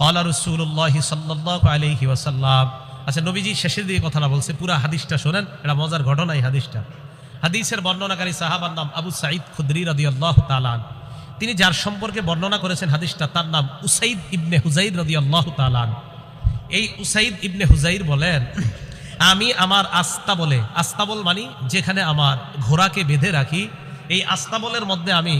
কলা রসুল্লাহ সাল্লাহ আলহি ওয়াসাল্লাম আচ্ছা নবীজি শেষের দিকে কথাটা বলছে, পুরা হাদিসটা শোনেন, এটা মজার ঘটনা এই হাদিসটা। হাদিসের বর্ণনাকারী সাহাবার নাম আবু সাঈদ খুদরি রদি আল্লাহ তালান তিনি যার সম্পর্কে বর্ণনা করেছেন হাদিসটা, তার নাম উসাইদ ইবনে হুজাইদ রদি আল্লাহ তালান এই উসাইদ ইবনে হুজাইর বলেন, আমি আমার আস্তাবলে, আস্তাবল মানি যেখানে আমার ঘোড়াকে বেঁধে রাখি, এই আস্তাবলের মধ্যে আমি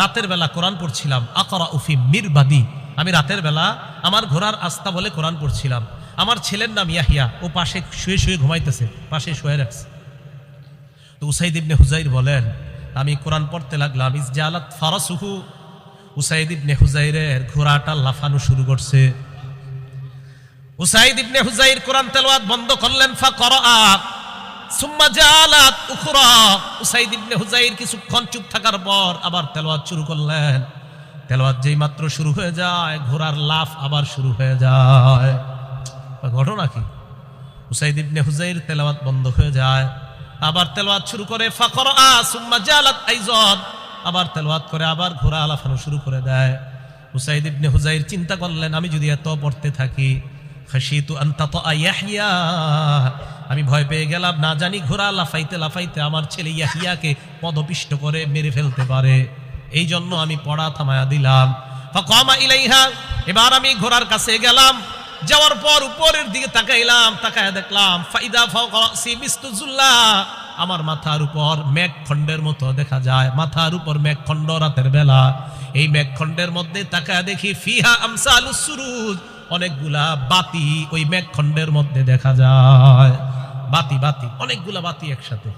রাতের বেলা কোরআন পড়ছিলাম আকরা উফি মিরবাদি। আমি রাতের বেলা আমার ঘোড়ার আস্তা বলে কোরআন পড়ছিলাম। আমার ছেলের নাম ইয়াহিয়া, ও পাশে শুয়ে শুয়ে ঘুমাইতেছে, পাশে শুয়ে রাখছে। তো উসাইদ ইবনে হুজাইর বলেন, আমি কোরআন পড়তে লাগলাম ইসজালাত ফারাসুহু। উসাইদ ইবনে হুজাইরের ঘোড়াটা লাফানো শুরু করছে। উসাইদ ইবনে হুজাইর কোরআন তেলাওয়াত বন্ধ করলেন ফা করা সুম্মা জালাত উখরা। উসাইদ ইবনে হুজাইর কিছুক্ষণ চুপ থাকার পর আবার তেলাওয়াত শুরু করলেন। তেলাওয়াত যেই মাত্র শুরু হয়ে যায়, ঘোড়ার লাফ আবার শুরু হয়ে যায়। ঘটনা কি? উসাইদ ইবনে হুজাইর তেলাওয়াত বন্ধ হয়ে যায়, আবার তেলাওয়াত শুরু করে ফা করা সুম্মা জালাত আইজন আবার তেলাওয়াত করে, আবার ঘোড়া লাফানো শুরু করে দেয়। উসাইদ ইবনে হুজাইর চিন্তা করলেন, আমি যদি এত পড়তে থাকি খাসিতু আন্তাত ইয়াহিয়া আমি ভয় পেয়ে গেলাম, না জানি ঘোড়া লাফাইতে লাফাইতে আমার ছেলে ইয়াহিয়াকে পদপিষ্ট করে মেরে ফেলতে পারে। এই জন্য আমি পড়া থামায়া দিলাম। ফাকামা ইলাইহা, এবার আমি ঘোড়ার কাছে গেলাম। যাওয়ার পর উপরের দিকে তাকাইলাম, তাকায় দেখলাম, ফাইদা ফাওকাসি মিস্তুজুল্লাহ আমার মাথার উপর মেঘখণ্ডের মতো দেখা যায়। মাথার উপর মেঘখণ্ড রাতের বেলা। এই মেঘখণ্ডের মধ্যে তাকায় দেখি, ফিহা আমসালুস সুরুজ। অনেকগুলা বাতি ওই মেঘখণ্ডের মধ্যে দেখা যায়। বাতি বাতি, অনেকগুলা বাতি একসাথে।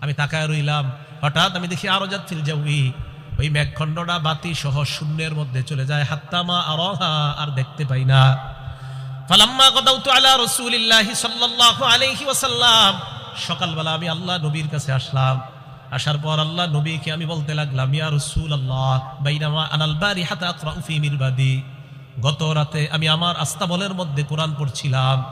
আমি তাকায় রইলাম। হঠাৎ আমি দেখি আরও যাচ্ছিল যাউই ওই মেঘখণ্ডটা বাতি সহ শূন্যের মধ্যে চলে যায়। হাত্তামা আরহা, আর দেখতে পাই না। ফালাম্মা গদাউতু আলা রাসূলিল্লাহি সাল্লাল্লাহু আলাইহি ওয়াসাল্লাম। সকালবেলা আমি আল্লাহ নবীর কাছে আসলাম। আসার পর আল্লাহ নবীকে আমি বলতে লাগলাম, ইয়া রাসূলুল্লাহ, বাইনামা আনাল বারিহাতা আকরাউ ফি মিরবাদি। গত রাতে আমি আমার আস্তাবলের মধ্যে কোরআন পড়ছিলাম।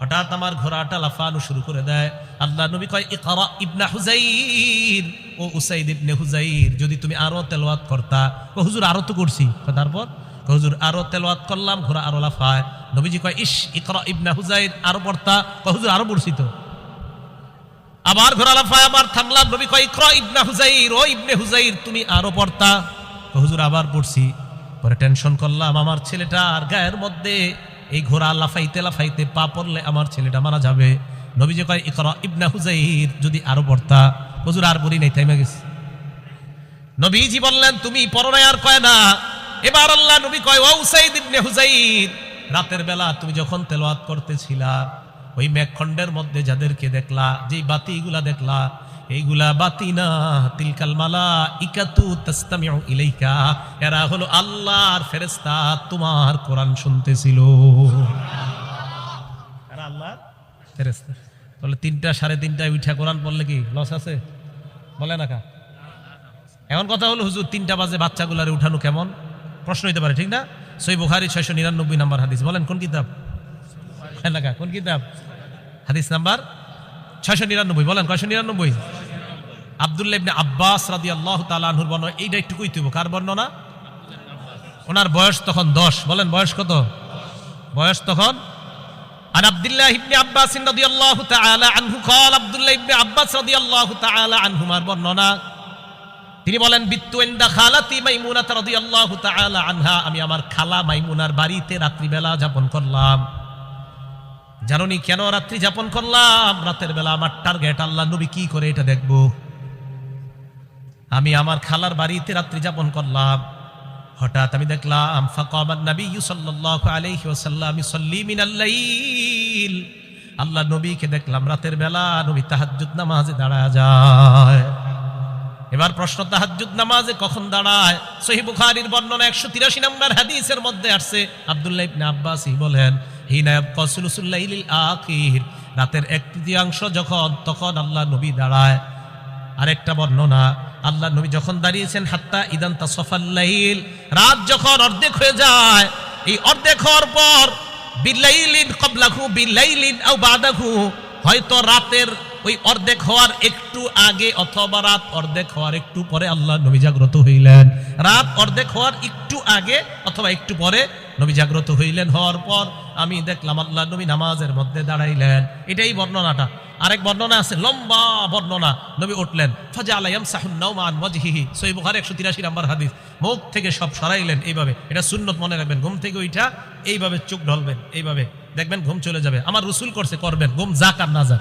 হঠাৎ আমার ঘোড়াটা লাফানো শুরু করে দেয়। আল্লাহ নবী কয়, ইকরা ইবনা হুজাইর। ও উসাইদ ইবনে হুজাইর, যদি তুমি আরও তেলাওয়াত করতা। ও হুজুর, আরও তো করছি। তারপর? হুজুর, আরও তেলাওয়াত করলাম, ঘোড়া আরও লাফায়। নবীজি কয়, ইস, ইকরা ইবনা হুজাইর, আরও পড়তা? কয়, হুজুর, আরও পড়ছি তো। আবার ঘোড়া লাফায়, আবার থামলাম। নবী কয়, ইকরা ইবনা হুজাইর, ও ইবনে হুজাইর, তুমি আরও পড়তা? হুজুর, আবার পড়ছি। পরে টেনশন করলাম, আমার ছেলেটা আর গায়ের মধ্যে এই ঘোড়া লাফাইতে লাফাইতে পা পড়লে আমার ছেলেটা মারা যাবে। নবীজি কয়, ইকরা ইবনা হুজাইর যদি আরও পড়তা। হুজুর, আর বলি নাই, থাইমা গেছে। নবীজি বললেন, তুমি পরনায় আর কয় না। এবার আল্লাহ নবী কয়, ও উসাইদ ইবনে হুজাইর রাতের বেলা তুমি যখন তেলাওয়াত করতেছিলা, ওই মেঘখণ্ডের মধ্যে যাদেরকে দেখলা, যেই বাতিগুলা দেখলা এইগুলা বাতি না তিলকাল মালা ইকাতু তাস্তামিউ ইলাইকা। এরা হলো আল্লাহর ফেরেশতা তোমার কোরআন শুনতেছিল। এরা আল্লাহর ফেরেশতা। তাহলে তিনটা সাড়ে তিনটায় উঠা কোরআন পড়লে কি লস আছে? বলে না কা? এখন কথা হলো হুজুর তিনটা বাজে বাচ্চাগুলারে উঠানো কেমন? প্রশ্ন হইতে পারে ঠিক না? সই বুখারি ছয়শো নিরানব্বই নাম্বার হাদিস। বলেন কোন কিতাব? হ্যাঁ কোন কিতাব? হাদিস নাম্বার ছয়শো নিরানব্বই। বলেন কয়শো নিরানব্বই? আবদুল্লাহ ইবনে আব্বাস রাদি আল্লাহ তালাহুর বর্ণনা এইটা একটু কই তুইব কার বর্ণনা ওনার বয়স তখন দশ বলেন বয়স কত বয়স তখন আর আব্দুল্লাহ ইবনে আব্বাস রাদিয়াল্লাহু তাআলা আনহু قال আব্দুল্লাহ ইবনে আব্বাস রাদিয়াল্লাহু তাআলা আনহুমার বর্ণনা তিনি বলেন বিত্তু ইনদা খালাতি মাইমুনা রাদিয়াল্লাহু তাআলা আনহা আমি আমার খালা মাইমুনার বাড়িতে রাত্রিবেলা যাপন করলাম জানোনি কেন রাত্রি যাপন করলাম রাতের বেলা আমার টার্গেট আল্লাহ নবী কি করে এটা দেখব আমি আমার খালার বাড়িতে রাত্রি যাপন করলাম। হঠাৎ আমি দেখলাম, ফাকামান নবী সাল্লাল্লাহু আল্লাহ নবীকে দেখলাম রাতের বেলা, নবী তাহাজ্জুদ নামাজে দাঁড়ায় যায়। এবার প্রশ্ন, তাহাজ্জুদ নামাজে কখন দাঁড়ায়? সহি বুখারীর বর্ণনা 183 নম্বর হাদিসের মধ্যে আসছে। আব্দুল্লাহ ইবনে আব্বাসই বলেন আখির। রাতের এক তৃতীয়াংশ যখন, তখন আল্লাহ নবী দাঁড়ায়। আরেকটা বর্ণনা আল্লাহ নবী যখন দাঁড়িয়েছেন, হাত্তা ইদান তাসফাল্লাইল রাত যখন অর্ধেক হয়ে যায়, এই অর্ধেক হওয়ার পর, বিল্লাইলিন কবলাহু, বিল্লাইলিন আও বাদাহু, হয়তো রাতের ওই অর্ধেক হওয়ার একটু আগে অথবা রাত অর্ধেক হওয়ার একটু পরে আল্লাহ নবী জাগ্রত হইলেন। রাত অর্ধেক হওয়ার একটু আগে অথবা একটু পরে নবী জাগ্রত হইলেন। হওয়ার পর আমি দেখলাম আল্লাহ নবী নামাজের মধ্যে দাঁড়াইলেন। এটাই বর্ণনাটা। আরেক বর্ণনা আছে, লম্বা বর্ণনা। নবী উঠলেন ফাজা আলাইয়াম সাহুন্নাউমান ওয়াজহিহি। সহিহ বুখারী 183 নম্বর হাদিস। মুখ থেকে সব সরাইলেন এইভাবে। এটা সুন্নত মনে রাখবেন, ঘুম থেকে ওইটা এইভাবে চোখ ঢলবেন, এইভাবে। দেখবেন ঘুম চলে যাবে। আমার রসুল করছে, করবেন, ঘুম যাক আর না যাক।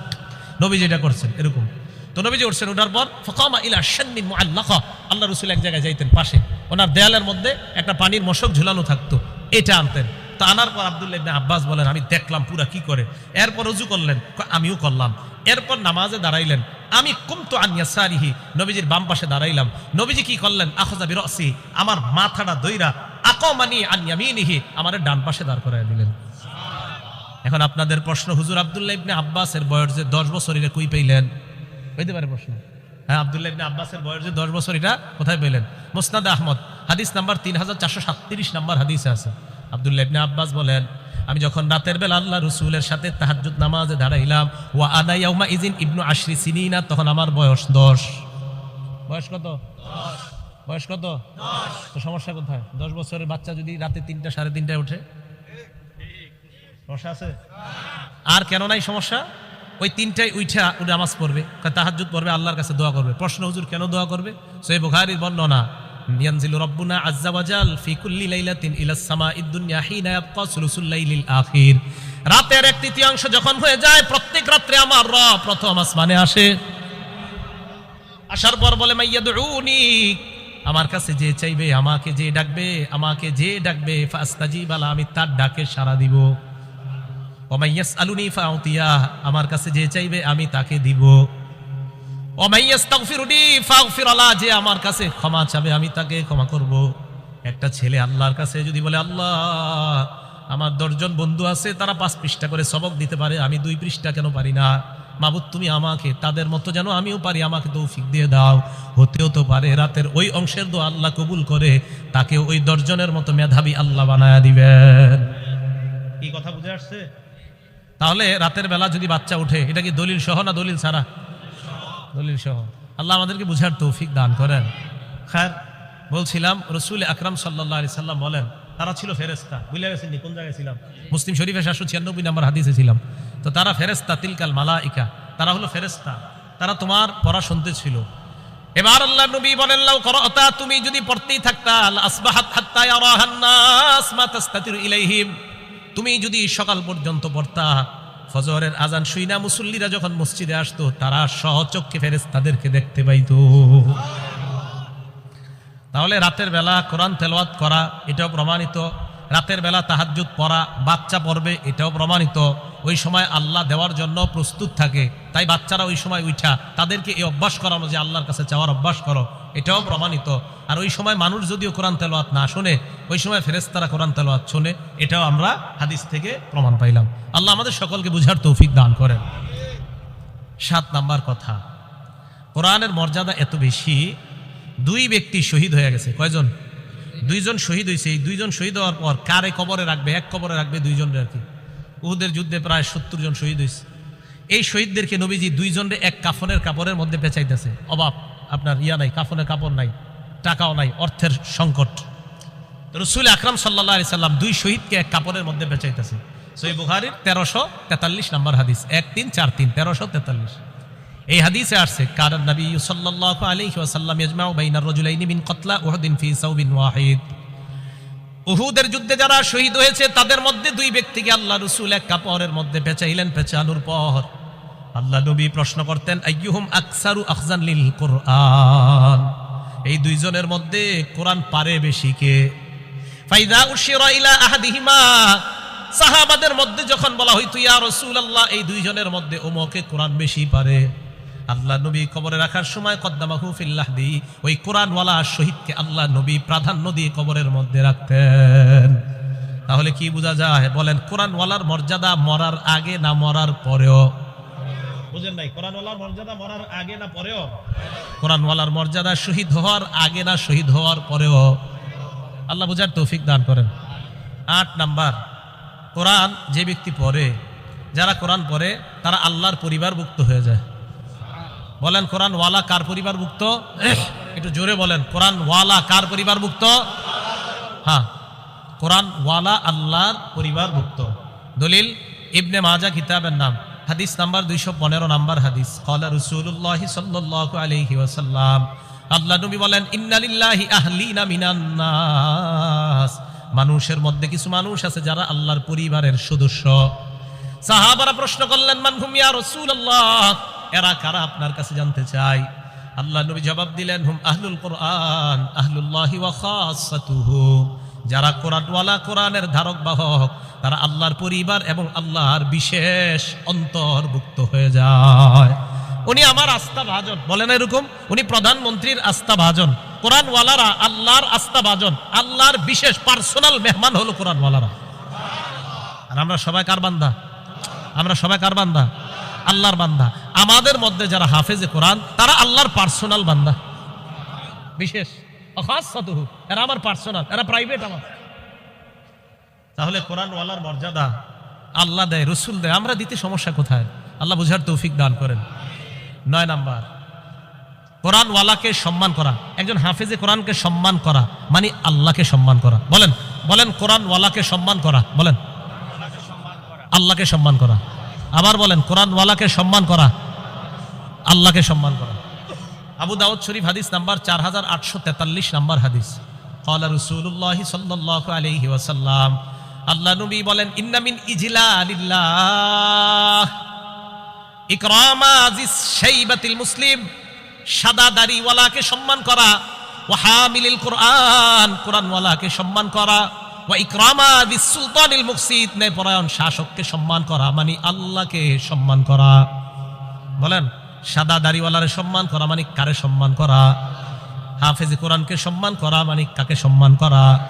নবী যেটা করছেন, এরকম। তো নবীজি উঠছেন ওঠার পর, ফকামা ইলা শান্নিন মুআল্লাকা। আল্লাহ রসুল এক জায়গায় যাইতেন পাশে। ওনার দেয়ালের মধ্যে একটা পানির মশক ঝুলানো থাকতো। এটা আনতেন। তো পর আব্দুল্লাহ ইবনে আব্বাস বলেন, আমি দেখলাম পুরা কি করে? এরপর রুজু করলেন আমিও করলাম। এরপর নামাজে দাঁড়াইলেন, আমি কুমতু আনিয়া সারিহি নবীজির বাম পাশে দাঁড়াইলাম। নবীজি কি করলেন? আখজা বিরসি আমার মাথাটা দইরা, আকমানি আনিয়ামিনিহি আমার ডান পাশে দাঁড় করাই দিলেন। এখন আপনাদের প্রশ্ন, হুজুর আব্দুল্লাহ ইবনে আব্বাসের বয়স যে দশ বছর এটা কই পেইলেন? হইতে পারে প্রশ্ন। হ্যাঁ আব্দুল্লাহ ইবনে আব্বাসের বয়স যে দশ বছর, এটা কোথায় পেলেন মুসনাদ আহমদ, হাদিস নাম্বার তিন হাজার চারশো সাতত্রিশ নাম্বার হাদিসে আছে। আব্দুল্লাহ ইবনে আব্বাস বলেন আমি যখন রাতের বেলা আল্লাহ রসুলের সাথে তাহাজ্জুদ নামাজে দাঁড়াইলাম ওয়া আনা ইয়াউমা ইজিন ইবনু আশরি সিনিনা তখন আমার বয়স দশ। বয়স কত? বয়স কত? তো সমস্যা কোথায়? দশ বছরের বাচ্চা যদি রাতে তিনটা সাড়ে তিনটায় ওঠে? সমস্যা আছে? আর কেন নাই সমস্যা? ওই তিনটায় উইঠা ও নামাজ পড়বে। তাহাজ্জুদ পড়বে আল্লাহর কাছে দোয়া করবে। প্রশ্ন হুজুর কেন দোয়া করবে? সই বুখারীর বর্ণনা। ইয়ানজিলু রাব্বুনা আজ্জা ওয়াজাল ফি কুল্লি লাইলাতিন ইলাস সামাঈদ দুনিয়া হিনা ইয়াবকা সুলুসুল লাইলিল আখির। রাতের এক তৃতীয়াংশ যখন হয়ে যায়, প্রত্যেক রাত্রে আমার রব প্রথম আসমানে আসে। আসার পর বলে মাইয়াদুনি আমার কাছে যে চাইবে, আমাকে যে ডাকবে, আমাকে যে ডাকবে, ফাস্তাজিব আলা, আমি তার ডাকে সাড়া দিব। ওমাইয়াস আলুনি ফাউতিয়া, আমার কাছে যে চাইবে, আমি তাকে দিব। যে আমার কাছে ক্ষমা চাবে আমি তাকে ক্ষমা করব। একটা ছেলে আল্লাহর কাছে যদি বলে আল্লাহ আমার দশজন বন্ধু আছে তারা পাঁচ পৃষ্ঠা করে সবক দিতে পারে আমি দুই পৃষ্ঠা কেন পারি না? মাবুদ তুমি আমাকে তাদের মতো যেন আমিও পারি আমাকে তৌফিক দিয়ে দাও। হতেও তো পারে রাতের ওই অংশের দো আল্লাহ কবুল করে তাকে ওই দশজনের মতো মেধাবী আল্লাহ বানায় দিবেন। কি কথা বুঝে আসছে? তাহলে রাতের বেলা যদি বাচ্চা উঠে এটা কি দলিল সহ না দলিল ছাড়া? দলিল সহ। আল্লাহ আমাদেরকে বুঝার তৌফিক দান করেন। খার বলছিলাম, রসুল আকরাম সাল্লাহ আলি সাল্লাম বলেন, তারা ছিল ফেরেস্তা বুঝলে গেছেন কোন জায়গায় ছিলাম? মুসলিম শরীফের সাতশো ছিয়ানব্বই নম্বর হাদিসে ছিলাম। তো তারা ফেরেস্তা তিলকাল মালাইকা। তারা হলো ফেরেস্তা তারা তোমার পড়া শুনতে ছিল। এবার আল্লাহ নবী বলেন তুমি যদি পড়তেই থাকতা তুমি যদি সকাল পর্যন্ত পড়তা ফজরের আজান শুইনা মুসল্লিরা যখন মসজিদে আসতো, তারা সহচক্ষে ফেরেস তাদেরকে দেখতে পাইতো। তাহলে রাতের বেলা কোরআন তেলাওয়াত করা, এটাও প্রমাণিত। রাতের বেলা তাহাজ্জুদ পড়া, বাচ্চা পড়বে, এটাও প্রমাণিত। ওই সময় আল্লাহ দেওয়ার জন্য প্রস্তুত থাকে, তাই বাচ্চারা ওই সময় উঠা তাদেরকে এই অভ্যাস করানো যে আল্লাহর কাছে চাওয়ার অভ্যাস করো। এটাও প্রমাণিত। আর ওই সময় মানুষ যদিও কোরআন তেলোয়াত না শোনে, ওই সময় ফেরেস্তারা কোরআন তেলাওয়াত শোনে, এটাও আমরা হাদিস থেকে প্রমাণ পাইলাম। আল্লাহ আমাদের সকলকে বুঝার তৌফিক দান করেন। সাত নাম্বার কথা, কোরআনের মর্যাদা এত বেশি, দুই ব্যক্তি শহীদ হয়ে গেছে। কয়জন? দুইজন শহীদ হয়েছে। এই দুইজন শহীদ হওয়ার পর কারে কবরে রাখবে? এক কবরে রাখবে দুইজন আর কি। উহুদের যুদ্ধে প্রায় সত্তর জন শহীদ হয়েছে। এই শহীদদেরকে নবীজি দুইজনের এক কাফনের কাপড়ের মধ্যে পেঁচাইতেছে। অভাব আপনার ইয়া নাই, কাফনের কাপড় নাই, টাকাও নাই, অর্থের সংকট। রসুল আকরাম সাল্লাহ আলি সাল্লাম দুই শহীদকে এক কাপড়ের মধ্যে বেঁচাইতেছে। সই বুখারির তেরোশো তেতাল্লিশ নম্বর হাদিস, এক তিন চার তিন, তেরোশো তেতাল্লিশ। এই হাদিসে আসছে কারণ নবী সাল্লাল্লাহু আলাইহি ওয়াসাল্লাম ইয়াজমাউ বাইনার রাজুলাইনি মিন কতলা উহুদিন ফি সাউবিন ওয়াহিদ। উহুদের যুদ্ধে যারা শহীদ হয়েছে, তাদের মধ্যে দুই ব্যক্তিকে আল্লাহ রসুল এক কাপড়ের মধ্যে পেঁচাইলেন পেঁচানোর পর আল্লাহ নবী প্রশ্ন করতেন, আইয়ুহুম আকসারু আখজান লিল কোরআন? এই দুইজনের মধ্যে কোরআন পারে বেশি কে? ফাইদা উশিরা ইলা আহাদিহিমা। সাহাবাদের মধ্যে যখন বলা হইতো ইয়া রাসূলুল্লাহ, এই দুইজনের মধ্যে ওমকে কোরআন বেশি পারে। আল্লাহ নবী কবরে রাখার সময়, কদ্দামাহু ফিল্লাহ দি ওই কোরআনওয়ালা শহীদকে আল্লাহ নবী প্রাধান্য দিয়ে কবরের মধ্যে রাখতেন। তাহলে কি বোঝা যায়? বলেন, কোরআনওয়ালার মর্যাদা মরার আগে না মরার পরেও? বুঝেন নাই? কোরআনওয়ালার মর্যাদা মরার আগে না পরেও? কোরআনওয়ালার মর্যাদা শহীদ হওয়ার আগে না শহীদ হওয়ার পরেও? আল্লাহ বুঝার তৌফিক দান করেন। আট নাম্বার, কোরআন যে ব্যক্তি পড়ে, যারা কোরআন পড়ে, তারা আল্লাহর পরিবারভুক্ত হয়ে যায়। বলেন কোরআন ওয়ালা কার পরিবারভুক্ত একটু জোরে বলেন কোরআন ওয়ালা কার পরিবারভুক্ত হ্যাঁ কোরআন ওয়ালা আল্লাহর পরিবারভুক্ত দলিল, ইবনে মাজা কিতাবের নাম। হাদিস নাম্বার দুইশো পনেরো নাম্বার হাদিস। কলা রসুল্লাহ সাল্লাহ আলহি ওয়াসাল্লাম। আল্লাহ নবী বলেন ইন্নালিল্লাহি আহলিনা মিনান নাস। মানুষের মধ্যে কিছু মানুষ আছে যারা আল্লাহর পরিবারের সদস্য। সাহাবারা প্রশ্ন করলেন, মান হুম ইয়া রাসূলুল্লাহ? এরা কারা? আপনার কাছে জানতে চাই। আল্লাহ নবী জবাব দিলেন, হুম আহলুল কোরআন, আহলুল্লাহি ওয়া খাসাতুহু। যারা কোরআনওয়ালা, কোরআনের ধারক বাহক তারা আল্লাহর পরিবার এবং আল্লাহর বিশেষ অন্তর্ভুক্ত হয়ে যায়। উনি আমার আস্থা ভাজন বলেন এরকম? উনি প্রধানমন্ত্রীর আস্থা ভাজন কোরআনওয়ালারা আল্লাহর আস্থা ভাজন আল্লাহর বিশেষ পার্সোনাল মেহমান হলো কোরআনওয়ালারা। আর আমরা সবাই কার বান্দা? আমরা সবাই কার বান্দা? আল্লাহর বান্দা। আমাদের মধ্যে যারা হাফেজে কোরআন, তারা আল্লাহর পার্সোনাল বান্দা। বিশেষ। অখাসাতুহু এরা আমার পার্সোনাল এরা প্রাইভেট আমার। তাহলে কোরআন ওয়ালার মর্যাদা আল্লাহ দেয়, রসুল দেয়, আমরা দিতে সমস্যা কোথায়? আল্লাহ বুঝার তৌফিক দান করেন। নয় নাম্বার কোরআন ওয়ালাকে সম্মান করা। একজন হাফেজে কোরআনকে সম্মান করা মানে আল্লাহকে সম্মান করা। বলেন বলেন কোরআন ওয়ালাকে সম্মান করা, বলেন। আল্লাহকে সম্মান করা। আবার বলেন কোরআন ওয়ালাকে সম্মান করা, আল্লাহকে সম্মান করা। আবু দাউদ শরীফ হাদিস নাম্বার চার হাজার আটশো তেতাল্লিশ নাম্বার হাদিস। কলা রসুল্লাহ সাল্লাহ আলহি ওয়াসাল্লাম, আল্লাহ নবী বলেন ইন্নামিন ইজিলা আলিল্লাহ ইকরামা আজিজ শাইবাতিল মুসলিম, সাদা দাড়িওয়ালাকে সম্মান করা ওয়াহামিলিল কোরআন, কোরআনওয়ালাকে সম্মান করা, ওয়া ইকরামা আজিজ সুলতানিল মুকসিদ, ন্যায়পরায়ণ শাসককে সম্মান করা মানে আল্লাহকে সম্মান করা। বলেন সাদা দাড়িওয়ালারে সম্মান করা মানে কারে সম্মান করা? হাফেজ কোরআনকে সম্মান করা মানে কাকে সম্মান করা?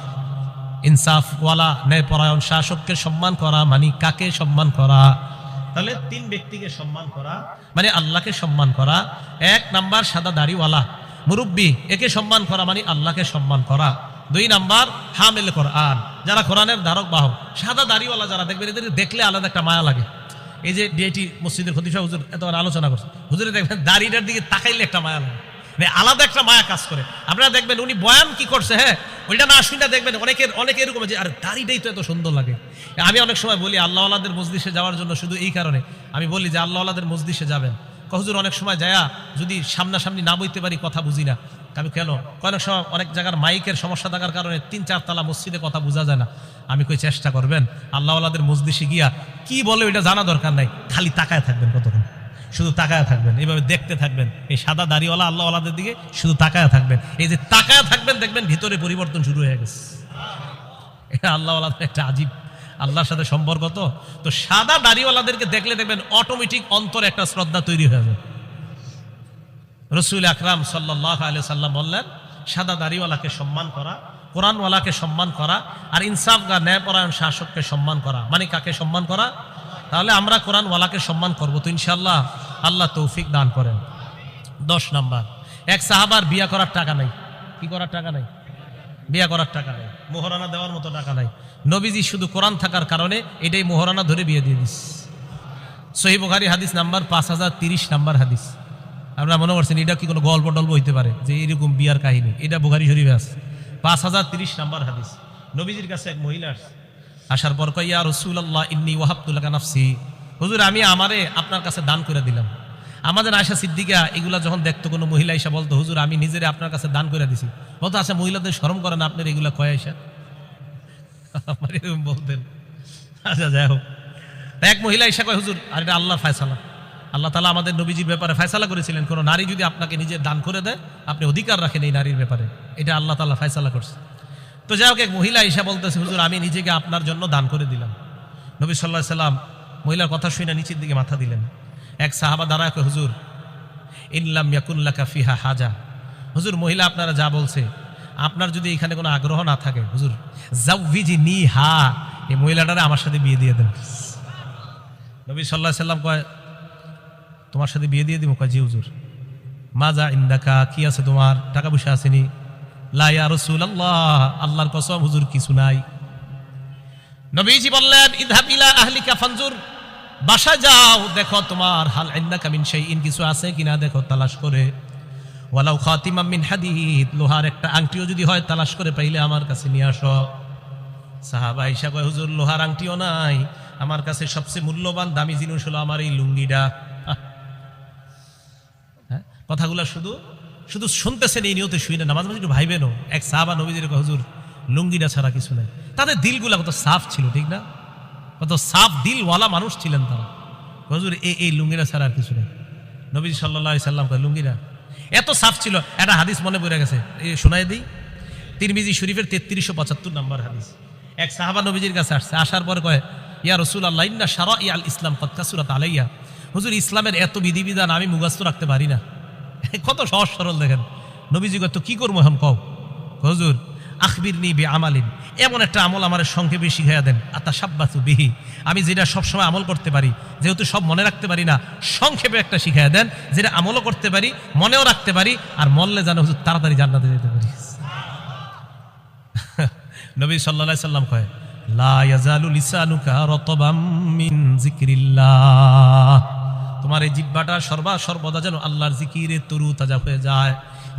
ইনসাফওয়ালা, ন্যায়পরায়ণ শাসককে সম্মান করা মানে কাকে সম্মান করা? তাহলে তিন ব্যক্তিকে সম্মান করা মানে আল্লাহকে সম্মান করা। এক নাম্বার সাদা দাড়িওয়ালা, মুরব্বী, একে সম্মান করা মানে আল্লাহকে সম্মান করা। দুই নাম্বার হামেল কোরআন, যারা কোরআনের ধারক বাহক। সাদা দাড়িওয়ালা যারা দেখবেন, এদের দেখলে আলাদা একটা মায়া লাগে। এই যে ডিআইটি মসজিদের খতিফা হুজুর এত আলোচনা করছে। হুজুরে দেখবেন দাড়িটার দিকে তাকাইলে একটা মায়া লাগে। মানে আলাদা একটা মায়া কাজ করে। আপনারা দেখবেন উনি বয়ান কি করছে হ্যাঁ? ওইটা না শুনে দেখবেন অনেকের, অনেকে এরকম যে, আরে, দাড়িটাই তো এত সুন্দর লাগে। আমি অনেক সময় বলি আল্লাহ আল্লাহদের মসজিষে যাওয়ার জন্য শুধু এই কারণে। আমি বলি যে আল্লাহ আল্লাহদের মসজিষে যাবেন হুজুর, অনেক সময় যায়া যদি সামনাসামনি না বইতে পারি কথা বুঝি না। আমি কেন? অনেক সময় অনেক জায়গার মাইকের সমস্যা থাকার কারণে তিন চার তালা মসজিদে কথা বোঝা যায় না। আমি কই চেষ্টা করবেন? আল্লাহওয়ালাদের মসজিষে গিয়া কি বলে ওইটা জানা দরকার নাই, খালি তাকায় থাকবেন কতক্ষণ? শুধু তাকায় থাকবেন এইভাবে দেখতে থাকবেন। এই সাদা দাড়িওয়ালা আল্লাহওয়ালাদের দিকে শুধু তাকায় থাকবেন। এই যে তাকায় থাকবেন, দেখবেন ভিতরে পরিবর্তন শুরু হয়ে গেছে। এটা আল্লাহ আল্লাহদের একটা আজীব। আল্লাহর সাথে সম্পর্ক তো। তো সাদা দাড়িওয়ালাদেরকে দেখলে দেখবেন অটোমেটিক অন্তরে একটা শ্রদ্ধা তৈরি হয়ে যাবে। রসুল আকরাম সাল্লাহ আলি সাল্লাম বললেন, সাদা দাড়িওয়ালাকে সম্মান করা কোরআনওয়ালাকে সম্মান করা আর ইনসাফ গা ন্যায়পরায়ণ শাসককে সম্মান করা। মানে কাকে সম্মান করা? তাহলে আমরা কোরআনওয়ালাকে সম্মান করব তো ইনশাল্লাহ আল্লাহ তৌফিক দান করেন। দশ নাম্বার, এক সাহাবার বিয়া করার টাকা নাই। কি করার টাকা নাই? বিয়া করার টাকা নাই। মোহরানা দেওয়ার মতো টাকা নাই। নবীজি শুধু কোরআন থাকার কারণে এটাই মোহরানা ধরে বিয়ে দিয়ে দিস। সহি বুখারি হাদিস নাম্বার পাঁচ হাজার তিরিশ নাম্বার হাদিস। আপনারা মনে করছেন এটা কি কোনো গল্প টল্প হইতে পারে যে এরকম বিয়ার কাহিনী? এটা বুখারি শরীফে আছে। পাঁচ হাজার তিরিশ নাম্বার হাদিস। নবীজির কাছে এক মহিলা আসছে। আসার পর কইয়া রসুল্লাহ ইন্নি ওয়াহাবতুল্লাহ নাফসি। হুজুর, আমি আমারে আপনার কাছে দান করে দিলাম। আমাদের আয়সা সিদ্দিকা এগুলা যখন দেখতো, কোনো মহিলা এসে বলতো, হুজুর, আমি নিজেরে আপনার কাছে দান করে দিছি। বলতো আচ্ছা মহিলাদের শরম করেন আপনার এগুলা কয় এরকম বলতেন। আচ্ছা যাই হোক। এক মহিলা এসে কয়, হুজুর, আর এটা আল্লাহর ফায়সালা। আল্লাহ তালা আমাদের নবীজির ব্যাপারে ফায়সালা করেছিলেন কোনো নারী যদি আপনাকে নিজের দান করে দেয় আপনি অধিকার রাখেন এই নারীর ব্যাপারে। এটা আল্লাহ তালা ফায়সালা করছে। তো যাই হোক এক মহিলা এসে বলতেছে হুজুর আমি নিজেকে আপনার জন্য দান করে দিলাম। নবী সাল্লাহ সাল্লাম মহিলার কথা শুনে নিচের দিকে মাথা দিলেন। এক সাহাবা দাঁড়ায় কয়, হুজুর ইনলাম ইয়াকুল্লাকা ফিহা হাজা। হুজুর মহিলা আপনারা যা বলছে আপনার যদি এখানে কোনো আগ্রহ না থাকে হুজুর জাউভিজি নি হা এই মহিলাটারে আমার সাথে বিয়ে দিয়ে দেন। নবী সাল্লাহ সাল্লাম কয় তোমার সাথে বিয়ে দিয়ে দিব? কয়, জি হুজুর। মাজা ইন্দাকা, কি আছে তোমার? টাকা পয়সা আসেনি। লাইয়া রসুল আল্লাহ আল্লাহর কসম, হুজুর, কিছু নাই। নবীজি বললেন ইদহাব আহলিকা ফানজুর। বাসা যাও, দেখো তোমার হাল ইন্দাকা মিন শাইইন, কিছু আছে কিনা দেখো, তালাশ করে। ওয়ালাউ খাতিমাম মিন হাদিদ লোহার একটা আংটিও যদি হয়, তালাশ করে পাইলে আমার কাছে নিয়ে আসো। সাহাবা ঈশা কয়, হুজুর, লোহার আংটিও নাই। আমার কাছে সবচেয়ে মূল্যবান, দামি জিনিস হলো আমার এই লুঙ্গিটা। কথাগুলো শুধু শুধু শুনতেছেন এই নিয়তে শুই না, নামাজ মাঝে একটু ভাইবেনও। এক সাহাবা নবীদের হজুর, লুঙ্গিটা ছাড়া কিছু নাই। তাদের দিলগুলা কত সাফ ছিল, ঠিক না? কত সাফ দিলওয়ালা মানুষ ছিলেন তারা। হজুর এই এই লুঙ্গিরা ছাড়া আর কিছু নেই। নবী সাল্লাহ সাল্লাম কয়, লুঙ্গিটা? এত সাফ ছিল, একটা হাদিস মনে পড়ে গেছে এই শোনাই দিই। তিরমিজি শরীফের তেত্রিশশো পঁচাত্তর নম্বর হাদিস। এক সাহাবা নবীজির কাছে আসছে, আসার পর কয়, ইয়া রসুল আল্লাহ সারা ইয়াল ইসলাম কতকাসুরাত আলাইয়া হুজুর, ইসলামের এত বিধিবিধান আমি মুগাস্ত রাখতে পারি না। কত সহজ সরল দেখেন। নবীজি তো কি করব এখন কও? হুজুর আখবির নি বে আমালিন এমন একটা আমল আমার সংক্ষেপে শিখাইয়া দেন আতা সাব্বাসু বিহি। আমি যেটা সবসময় আমল করতে পারি, যেহেতু সব মনে রাখতে পারি না, সংক্ষেপে একটা শিখাইয়া দেন, যেটা আমলও করতে পারি, মনেও রাখতে পারি, আর মরলে যেন হুজুর তাড়াতাড়ি জান্নাতে যেতে পারি। নবী সাল্লাল্লাহু সাল্লাম কয়, লা ইয়াজালু লিসানুকা রতবাম মিন যিকরিল্লাহ। তোমার এই জিহ্বাটা সর্বা সর্বদা যেন আল্লাহর জিকিরে তরু তাজা হয়ে যায়।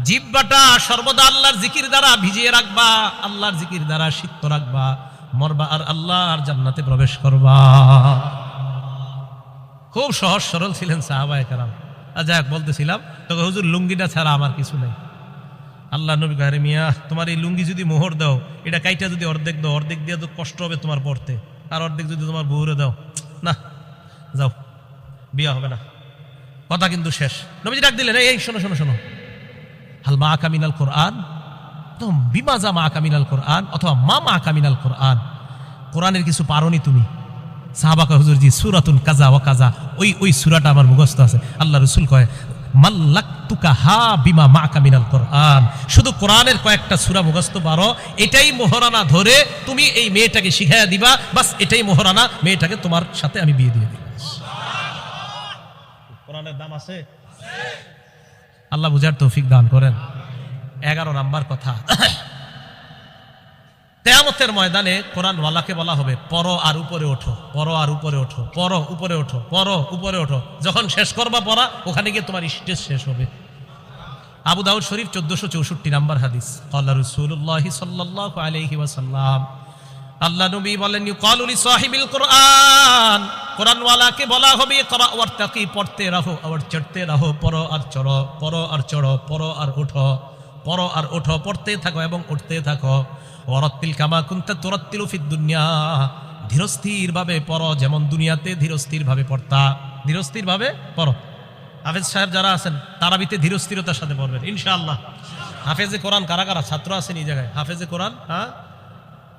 জিব্বাটা সর্বদা আল্লাহর জিকির দ্বারা ভিজিয়ে রাখবা, আল্লাহর জিকির দ্বারা সিক্ত রাখবা, মরবা আর আল্লাহর জান্নাতে প্রবেশ করবা। খুব সহজ সরল ছিলেন সাহাবায়ে কারাম। আর যাক বলতেছিলাম, তবে হুজুর, লুঙ্গিটা ছাড়া আমার কিছু নেই। আল্লাহ নবী গারে মিয়া, তোমার এই লুঙ্গি যদি মোহর দাও, এটা কাইটা যদি অর্ধেক দাও, অর্ধেক দিয়ে তো কষ্ট হবে তোমার পড়তে। আর অর্ধেক যদি তোমার বউরে দাও, না, যাও। বিয়া হবে না। কথা কিন্তু শেষ। নবীজি ডাক দিলেন, এই শোনো শোনো শোনো। হাল মা কামিনাল কোরআন? বিমাজা মা কামিনাল কোরআন? অথবা মা মা কামিনাল কোরআন। কোরআনের কিছু পারোনি তুমি? সাহাবাকা হুজুরজি সুরাতুন কাজা ও কাজা ওই ওই সুরাটা আমার মুখস্থ আছে। আল্লাহ রসুল কয়, মাল্লাক্তুকা হা বিমা মা কামিনাল কোরআন? শুধু কোরআনের কয়েকটা সুরা মুখস্থ পারো, এটাই মোহরানা ধরে তুমি এই মেয়েটাকে শিখাইয়া দিবা। বাস, এটাই মোহরানা, মেয়েটাকে তোমার সাথে আমি বিয়ে দিয়ে দিই কোরআনের দাম আছে? আল্লাহ বুঝার তৌফিক দান করেন। এগারো নাম্বার কথা। তেয়ামতের ময়দানে কোরআন ওয়ালাকে বলা হবে পর আর উপরে ওঠো পর আর উপরে ওঠো পর উপরে ওঠো পর উপরে ওঠো। যখন শেষ করবা পড়া, ওখানে গিয়ে তোমার স্টেজ শেষ হবে। আবু দাউদ শরীফ চোদ্দশো চৌষট্টি নাম্বার হাদিস। আল্লাহ রসুল্লাহ সাল্লাহ আলহি ওয়াসাল্লাম। আল্লাহ নবী বলেন ইউকালুলি সাহিবিল কোরআন। কোরআনওয়ালাকে বলা হবে করা ওর তাকি, পড়তে রাহো আবার চড়তে রাহো পর আর চড়ো পর আর চড়ো পর আর উঠো পর আর উঠো, পড়তে থাকো এবং উঠতে থাকো। ওরত্তিল কামা কুন্তা তোরত্তিল ফিদ দুনিয়া। ধীরস্থির ভাবে পড়ো, যেমন দুনিয়াতে ধীরস্থির ভাবে পড়তা। ধীরস্থির ভাবে পড়ো। হাফেজ সাহেব যারা আছেন, তারাবিতে ধীরস্থিরতার সাথে পড়বেন, ইনশাআল্লাহ। হাফেজে কোরআন কারা কারা ছাত্র আছেন এই জায়গায়। হাফেজে কোরআন হ্যাঁ?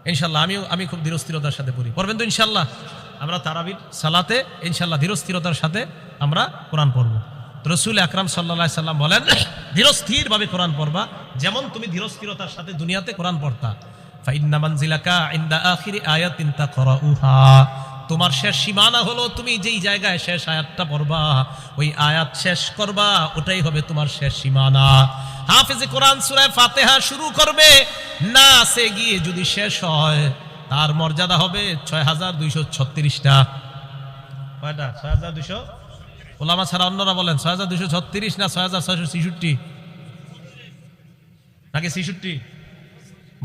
ইনশাল্লাহ, আমিও, আমি খুব ধীরস্থিরতার সাথে পড়ি। পড়বেন তো ইনশাল্লাহ? আমরা তারাবির সালাতে, ইনশাল্লাহ ধীরস্থিরতার সাথে আমরা কোরআন পড়ব। রসুল আকরাম সাল্লা সাল্লাম বলেন, ধীরস্থিরভাবে কোরআন পড়বা, যেমন তুমি ধীরস্থিরতার সাথে দুনিয়াতে কোরআন পড়তা। ফাইন্না মানজিলাকা ইনদা আখিরি করা তাকরাউহা। তোমার শেষ সীমানা হলো তুমি যেই জায়গায় শেষ আয়াতটা পড়বা, ওই আয়াত শেষ করবা, ওটাই হবে তোমার শেষ সীমানা। হাফেজে কোরআন সুরায় ফাতেহা শুরু করবে, না সে গিয়ে যদি শেষ হয়, তার মর্যাদা হবে ছয় হাজার দুইশো ছত্রিশটা। কয়টা? ছয় হাজার দুইশো? ওলামা ছাড়া অন্যরা বলেন ছয় হাজার দুইশো ছত্রিশ না ছয় হাজার ছয়শো ছিষট্টি? নাকি ছিষট্টি?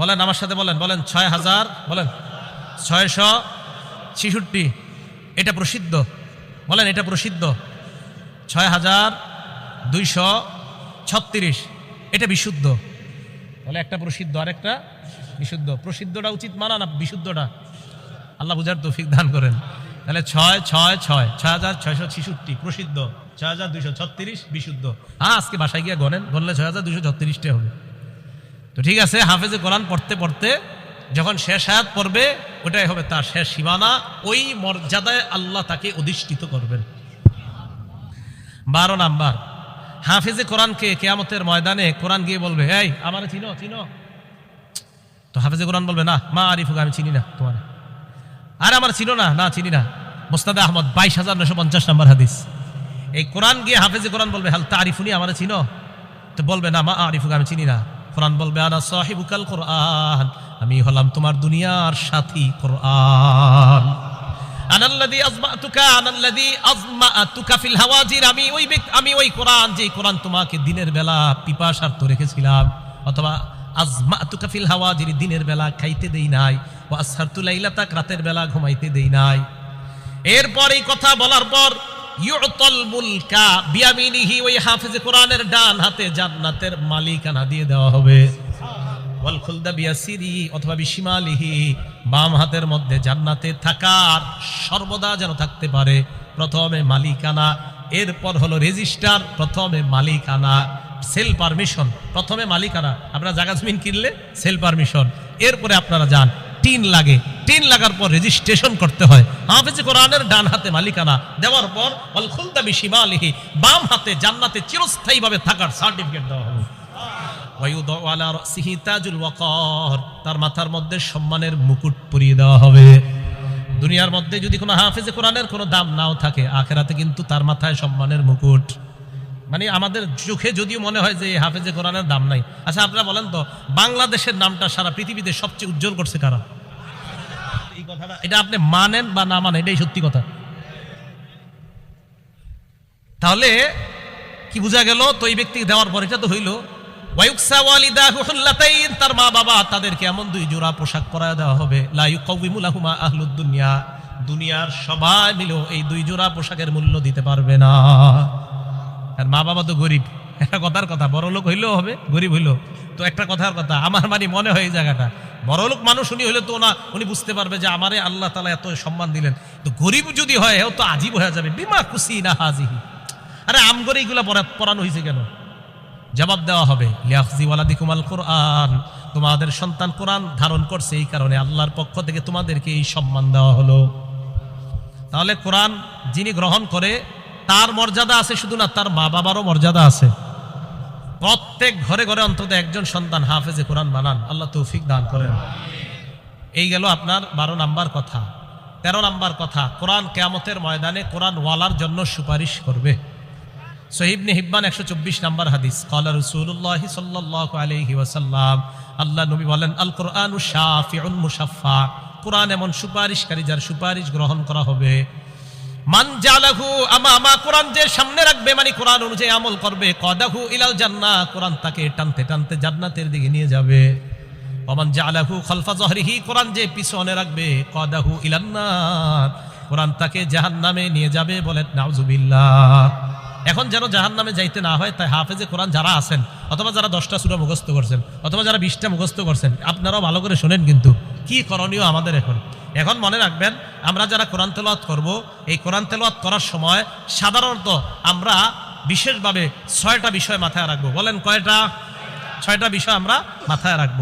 বলেন, আমার সাথে বলেন বলেন ছয় হাজার বলেন, ছয়শো ছিষট্টি, এটা প্রসিদ্ধ। বলেন, এটা প্রসিদ্ধ। ছয় হাজার দুইশো ছত্রিশ, এটা বিশুদ্ধ। বলে একটা প্রসিদ্ধ আর একটা বিশুদ্ধ। প্রসিদ্ধটা উচিত মানা না বিশুদ্ধটা। আল্লাহ বুঝার তৌফিক দান করেন। তাহলে ছয় ছয় ছয় ছয় হাজার ছয়শো ছিষট্টি, প্রসিদ্ধ। ছয় হাজার দুইশো ছত্রিশ, বিশুদ্ধ। হ্যাঁ আজকে বাসায় গিয়ে গনেন গনলে ছয় হাজার দুইশো ছত্রিশটা হবে। তো ঠিক আছে, হাফেজে কোরআন পড়তে পড়তে যখন শেষ হায়াত পড়বে ওটাই হবে তার শেষ সীমানা। ওই মর্যাদায় আল্লাহ তাকে অধিষ্ঠিত করবেন। বারো নাম্বার, হাফেজে কোরআনকে কেয়ামতের ময়দানে কোরআন গিয়ে বলবে এই আমার চিনো চিনো। তো হাফেজে কোরআন বলবে, না, মা আরিফুকে আমি চিনি না তোমার। আর আমার চিনো না না, চিনি না। মোস্তাদে আহমদ, বাইশ হাজার নশো পঞ্চাশ নম্বর হাদিস। এই কোরআন গিয়ে হাফেজে কোরআন বলবে, হাল তারিফুনি, আমার চিনো? তো বলবে, না, মা আরিফুকে আমি চিনি না। কোরআন বলবে আনা সাহিবুকাল কোরআন, আমি হলাম তোমার দুনিয়ার সাথী কোরআন। আমি ওই আমি ওই যে কোরআন তোমাকে দিনের বেলা রেখেছিলাম, অথবা আজমাতুকা ফিল হাওয়াজির দিনের বেলা খাইতে নাই রাতের বেলা ঘুমাইতে নাই। এরপর এই কথা বলার পর ওই হাফেজে কোরআনের ডান হাতে জান্নাতের মালিকানা দিয়ে দেওয়া হবে। অথবা বাম হাতের মধ্যে থাকার সর্বদা যেন থাকতে পারে। প্রথমে মালিকানা, এরপর হলো রেজিস্টার, প্রথমে মালিকানা, সেল পারমিশন, প্রথমে মালিকানা। আপনারা জায়গা জমিন কিনলে সেল পারমিশন। এরপরে আপনারা যান। টিন লাগে। টিন লাগার পর রেজিস্ট্রেশন করতে হয়। হাফেজে কোরআনের ডান হাতে মালিকানা। দেওয়ার পর, ওয়াল খুলদা বিশিমালিহি, বাম হাতে জান্নাতে চিরস্থায়ীভাবে থাকার সার্টিফিকেট দেওয়া হবে। তার মাথার মধ্যে সম্মানের মুকুট পরিয়ে দেওয়া হবে। দুনিয়ার মধ্যে যদি কোনো হাফেজে কোরআনের কোনো দাম নাও থাকে, আখেরাতে কিন্তু তার মাথায় সম্মানের মুকুট। মানে আমাদের চোখে যদিও মনে হয় যে হাফেজে কোরআনের দাম নাই। আচ্ছা আপনারা বলেন তো, বাংলাদেশের নামটা সারা পৃথিবীতে সবচেয়ে উজ্জ্বল করছে কারা? এই কথাটা এটা আপনি মানেন বা না মানেন, এটাই সত্যি কথা। তাহলে, কি বোঝা গেল? তো এই ব্যক্তিকে দেওয়ার পর এটা তো হইল তার মা বাবা তাদেরকে এমন দুই জোড়া পোশাক পরায় দেওয়া হবে, লা ইউকাউইমু লাহুমা আহলুদ দুনিয়ার সবাই মিলেও এই দুই জোড়া পোশাকের মূল্য দিতে পারবে না। আর মা বাবা তো গরিব। একটা কথার কথা, বড় লোক হইলেও হবে, গরিব হইলেও। তো একটা কথার কথা, আমার মানে মনে হয় এই জায়গাটা। বড় লোক মানুষ, উনি হইলে তো না, উনি বুঝতে পারবে যে আমারে আল্লাহ তালা এত সম্মান দিলেন। তো গরিব যদি হয় এও তো আজীব হয়ে যাবে। বিমা খুশি না হাজিহি। আরে আমগরে এইগুলা পড়া- পড়ানো হয়েছে কেন? জবাব দেওয়া হবে, লিয়াখজি ওয়ালাদিকুমাল কোরআন। তোমাদের সন্তান কোরআন ধারণ করছে এই কারণে আল্লাহর পক্ষ থেকে তোমাদেরকে এই সম্মান দেওয়া হলো। তাহলে কোরআন যিনি গ্রহণ করে তার মর্যাদা আছে শুধু না, তার মা বাবারও মর্যাদা আছে। প্রত্যেক ঘরে ঘরে অন্তত একজন সন্তান হাফেজে কোরআন বানান, আল্লাহ তৌফিক দান করেন। এই গেল আপনার বারো নাম্বার কথা। তেরো নাম্বার কথা, কোরআন কেয়ামতের ময়দানে কোরআন ওয়ালার জন্য সুপারিশ করবে। সহিবনে হিব্বান একশো চব্বিশ নাম্বার হাদিস কলা রসুল্লাহ সাল্লাহ আলহি ওয়াসাল্লাম আল্লাহ নবী বলেন আল কোরআন শাফিউন মুসাফা কোরআন এমন সুপারিশকারী যার সুপারিশ গ্রহণ করা হবে। মান জালাহু আমা আমা, কোরআন যে সামনে রাখবে মানে কোরআন অনুযায়ী আমল করবে। ইলাল জান্নাহ, কোরআন তাকে টানতে টানতে দিকে নিয়ে যাবে। অমান খলফা কোরআন যে পিছনে রাখবে তাকে নিয়ে যাবে বলেন এখন যেন জাহান নামে যাইতে না হয়, তাই হাফেজে কোরআন যারা আছেন, অথবা যারা দশটা সুরা মুখস্থ করছেন, অথবা যারা বিশটা মুখস্থ করছেন, আপনারাও ভালো করে শোনেন কিন্তু। কি করণীয় আমাদের এখন? এখন মনে রাখবেন, আমরা যারা কোরআন তেলাওয়াত করব, এই কোরআন তেলাওয়াত করার সময় সাধারণত আমরা বিশেষভাবে ছয়টা বিষয় মাথায় রাখব। বলেন কয়টা? ছয়টা বিষয় আমরা মাথায় রাখব।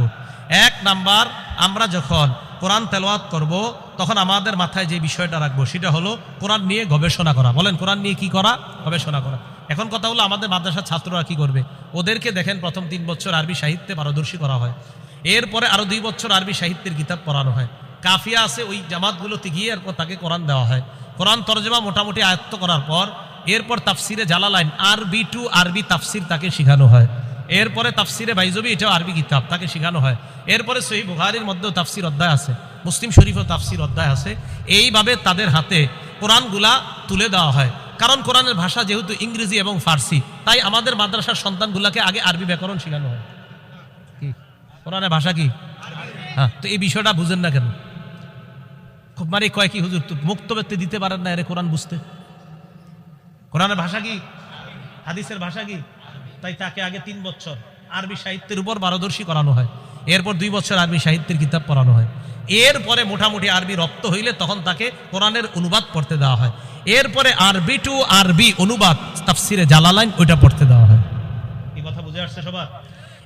এক নাম্বার, আমরা যখন কোরআন তেলাওয়াত করব, তখন আমাদের মাথায় যে বিষয়টা রাখব, সেটা হলো কোরআন নিয়ে গবেষণা করা। বলেন, কোরআন নিয়ে কি করা? গবেষণা করা। এখন কথা হলো, আমাদের মাদ্রাসার ছাত্ররা কি করবে? ওদেরকে দেখেন, প্রথম তিন বছর আরবি সাহিত্যে পারদর্শী করা হয়। এরপরে আরও দুই বছর আরবি সাহিত্যের কিতাব পড়ানো হয়। কাফিয়া আছে, ওই জামাতগুলোতে গিয়ে এরপর তাকে কোরআন দেওয়া হয়। কোরআন তরজমা মোটামুটি আয়ত্ত করার পর এরপর তাফসিরে জালালাইন, আরবি টু আরবি তাফসির তাকে শেখানো হয়। এরপরে তাফসিরে বাইজবি, এটাও আরবি কিতাব তাকে শেখানো হয়। এরপরে সহি বুখারির মধ্যেও তাফসির অধ্যায় আছে, মুসলিম শরীফও তাফসির অধ্যায় আছে। এইভাবে তাদের হাতে কোরআনগুলা তুলে দেওয়া হয়। কারণ কোরআনের ভাষা যেহেতু ইংরেজি এবং ফার্সি, তাই আমাদের মাদ্রাসার সন্তানগুলাকে আগে আরবি ব্যাকরণ শেখানো হয়। কোরআনের ভাষা কি? হ্যাঁ তো এই বিষয়টা বুঝেন না কেন? মানে কয় কি হুজুর, তো মুক্ত ব্যক্তি দিতে পারেন না এর কোরআন বুঝতে? কোরআনের ভাষা কি? হাদিসের ভাষা কি? তাই তাকে আগে তিন বছর আরবি সাহিত্যের উপর পারদর্শী করানো হয়। এরপর দুই বছর আরবি সাহিত্যের কিতাব পড়ানো হয়। এরপরে মোটামুটি আরবি রপ্ত হইলে তখন তাকে কোরআনের অনুবাদ পড়তে দেওয়া হয়। এরপরে আরবি টু আরবি অনুবাদ, তাফসিরে জালালাইন, ওইটা পড়তে দেওয়া হয়। এই কথা বুঝে আসছে সবার?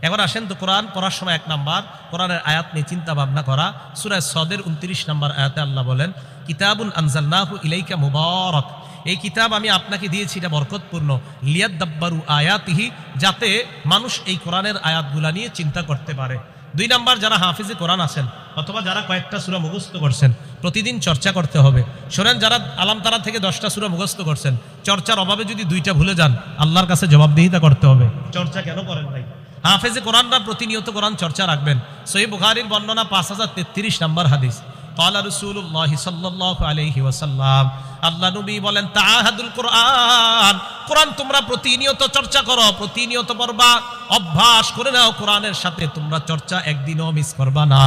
এখন আসেন তো কোরআন পড়ার সময় এক নাম্বার, কোরআনের আয়াত নিয়ে চিন্তা ভাবনা করা। সুরায় সদের উনত্রিশ নাম্বার আয়াতে আল্লাহ বলেন, কিতাবুন আনজালনাহু ইলাইকা মুবারক। এই কিতাব আমি আপনাকে দিয়েছি, এটা বরকতপূর্ণ। লিয়াদ্দাব্বারু আয়াতিহি, যাতে মানুষ এই কোরআনের আয়াতগুলা নিয়ে চিন্তা করতে পারে। দুই নাম্বার, যারা হাফিজে কোরআন আছেন, অথবা যারা কয়েকটা সুরা মুখস্থ করছেন, প্রতিদিন চর্চা করতে হবে। শোনেন, যারা আলামতারা থেকে দশটা সুরা মুখস্থ করছেন, চর্চার অভাবে যদি দুইটা ভুলে যান, আল্লাহর কাছে জবাবদিহিতা করতে হবে। চর্চা কেন করেন ভাই? হাফেজে কোরআনরা প্রতিনিয়ত কোরআন চর্চা রাখবেন। সহি বুখারির বর্ণনা পাঁচ হাজার তেত্রিশ নম্বর হাদিস। কলা রসুল্লাহ সাল্লাহ আলহি ওসাল্লাম আল্লাহ নবী বলেন তাহাদুল কোরআন কোরআন তোমরা প্রতিনিয়ত চর্চা করো, প্রতিনিয়ত পড়বা, অভ্যাস করে নাও, কোরআনের সাথে তোমরা চর্চা একদিনও মিস করবা না।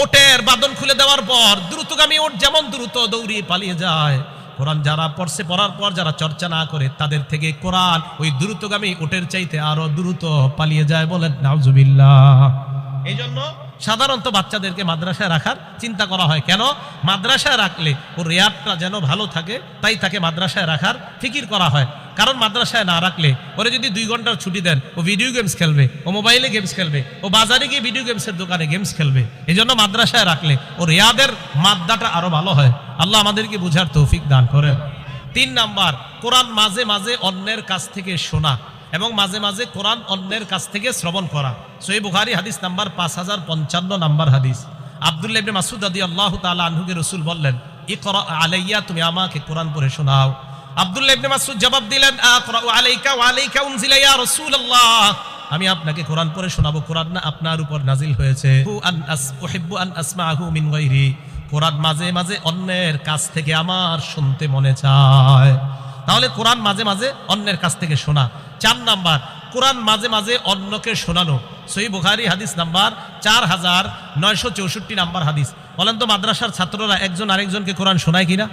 ওটের বাদন খুলে দেওয়ার পর দ্রুতগামী ওট যেমন দ্রুত দৌড়িয়ে পালিয়ে যায় কোরআন যারা পড়ছে, পড়ার পর যারা চর্চা না করে, তাদের থেকে কোরআন ওই দ্রুতগামী ওটের চাইতে আরও দ্রুত পালিয়ে যায় বলেন, নাউজুবিল্লাহ। এই জন্য সাধারণত বাচ্চাদেরকে মাদ্রাসায় রাখার চিন্তা করা হয়। কেন? মাদ্রাসায় রাখলে ওর রেয়ারটা যেন ভালো থাকে, তাই তাকে মাদ্রাসায় রাখার ফিকির করা হয়। কারণ মাদ্রাসায় না রাখলে, ওরে যদি দুই ঘণ্টার ছুটি দেন, ও ভিডিও গেমস খেলবে, ও মোবাইলে গেমস খেলবে, ও বাজারে গিয়ে ভিডিও গেমসের দোকানে গেমস খেলবে এই জন্য মাদ্রাসায় রাখলে ও রেয়াদের মাদ্দাটা আরও ভালো হয়। আল্লাহ আমাদেরকে বুঝার তৌফিক দান করেন। তিন নাম্বার, কোরআন মাঝে মাঝে অন্যের কাছ থেকে শোনা এবং মাঝে মাঝে কোরআন অন্যের কাছ থেকে শ্রবণ করা। সই বুখারি হাদিস নাম্বার পাঁচ হাজার পঞ্চান্ন নাম্বার হাদিস। আবদুল্লাহ ইবনে মাসুদ আদি আল্লাহ তাআলা আনহুকে রসুল বললেন, ইকরা আলাইয়া, তুমি আমাকে কোরআন পড়ে শোনাও। আবদুল্লাহ ইবনে মাসুদ জবাব দিলেন, আকরাউ আলাইকা ওয়া আলাইকা উনজিলা ইয়া রাসূলুল্লাহ। আমি আপনাকে কোরআন পড়ে শোনাবো। কোরআন না আপনার উপর হয়েছে। আন উহিব্বু আন আসমাহু মিন গায়রি। কোরআন মাঝে মাঝে অন্যের কাছ থেকে আমার শুনতে মনে চায়। তাহলে কোরআন মাঝে মাঝে অন্যের কাছ থেকে শোনা। চার নাম্বার, কোরআন মাঝে মাঝে অন্যকে শোনানো। সই বুখারি হাদিস নাম্বার চার হাজার নয়শো চৌষট্টি নাম্বার হাদিস। বলেন তো, মাদ্রাসার ছাত্ররা একজন আরেকজনকে কোরআন শোনায় কিনা?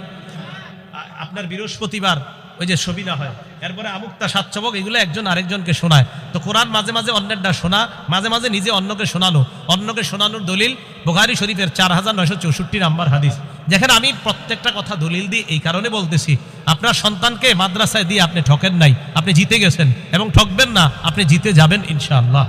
আপনার বৃহস্পতিবার ওই যে সবিনা হয়। এরপরে আমুক্তা সাতচবক এগুলো একজন আরেকজনকে শোনায়। তো কোরআন মাঝে মাঝে অন্যেরটা শোনা, মাঝে মাঝে নিজে অন্যকে শোনানো। অন্যকে শোনানোর দলিল বুখারি শরীফের চার হাজার নয়শো চৌষট্টি নাম্বার হাদিস। দেখেন আমি প্রত্যেকটা কথা দলিল দিই এই কারণে বলতেছি, আপনার সন্তানকে মাদ্রাসায় দিয়ে আপনি ঠকেন নাই, আপনি জিতে গেছেন এবং ঠকবেন না, আপনি জিতে যাবেন ইনশাআল্লাহ।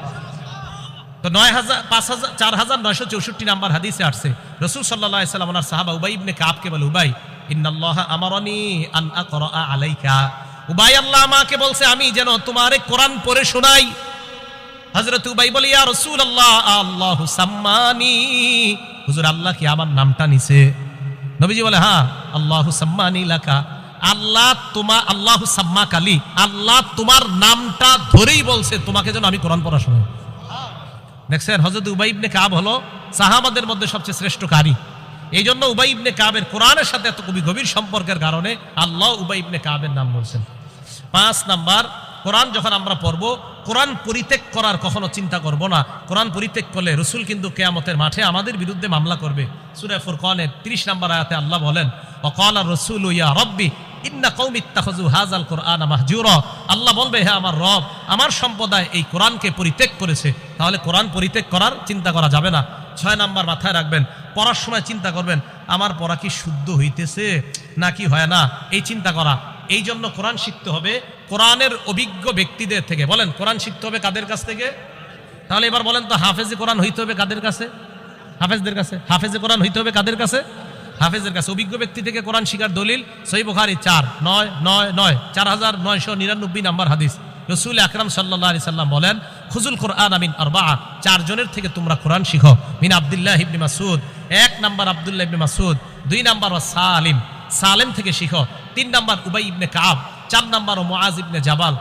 তো নয় হাজার, পাঁচ হাজার, চার হাজার নয়শো চৌষট্টি নাম্বার হাদিসে আসছে, রসুল সাল্লাহ সাল্লাম সাহাবা উবাই ইবনে কাবকে বলে, উবাই ইন্নাল্লাহ আমারনি আমাকে বলছে, আমি যেন তোমারে কোরআন পড়ে শোনাই। হযরত উবাই বলে, ইয়া রাসূলুল্লাহ, আল্লাহ সাম্মানি। হুজুর, আল্লাহ কি আমার নামটা নিছে? নবীজি বলে হ্যাঁ আল্লাহু সাম্মানি লাকা। আল্লাহ তোমা, আল্লাহু সাম্মা কালি। আল্লাহ তোমার নামটা ধরেই বলছে, তোমাকে যেন আমি কোরআন পড়া শোনাই। দেখছেন হজরত উবাই ইবনে কাব হলো সাহাবাদের মধ্যে সবচেয়ে শ্রেষ্ঠ কারি। এই জন্য উবাই ইবনে কাবের কোরআনের সাথে এত খুবই গভীর সম্পর্কের কারণে আল্লাহ উবাই ইবনে কাবের নাম বলছেন। পাঁচ নাম্বার, কোরআন যখন আমরা পড়ব, কোরআন পরিত্যাগ করার কখনো চিন্তা করব না। কোরআন পরিত্যাগ করলে রসুল কিন্তু কেয়ামতের মাঠে আমাদের বিরুদ্ধে মামলা করবে। সুরে ফুরকানের তিরিশ নাম্বার আয়াতে আল্লাহ বলেন, অকাল রসুল ইয়া রব্বি, ইন্না কৌম ইত্তাখাযু হাযাল কোরআন মাহজুরা। আল্লাহ বলবে, হে আমার রব, আমার সম্প্রদায় এই কোরআনকে পরিত্যাগ করেছে। তাহলে কোরআন পরিত্যাগ করার চিন্তা করা যাবে না। ছয় নাম্বার মাথায় রাখবেন পড়ার সময় চিন্তা করবেন, আমার পড়া কি শুদ্ধ হইতেছে নাকি হয় না? এই চিন্তা করা। এই জন্য কোরআন শিখতে হবে, কোরআনের অভিজ্ঞ ব্যক্তিদের থেকে। বলেন, কোরআন শিখতে হবে কাদের কাছ থেকে? তাহলে এবার বলেন তো, হাফেজে কোরআন হইতে হবে কাদের কাছে? হাফেজদের কাছে? হাফেজে কোরআন হইতে হবে কাদের কাছে? হাফেজের কাছে। অভিজ্ঞ ব্যক্তি থেকে কোরআন শিকার দলিল সই বুখারি চার, নয় নয় নয়, চার হাজার নয়শো নিরানব্বই নাম্বার হাদিস। রসুল আকরাম সাল্লাহ আলি সাল্লাম বলেন, খুজুল কোরআন আমিন আর বা চারজনের থেকে তোমরা কোরআন শিখো। মিন আবদুল্লাহ ইবনি মাসুদ এক নাম্বার আবদুল্লাহ ইবনে মাসুদ দুই নাম্বার সালিম। সালেম থেকে শিখ। তিন নাম্বার উবাই ইবনে কাব, চার নাম্বার ও মোয়াজ ইবনে জাবাল।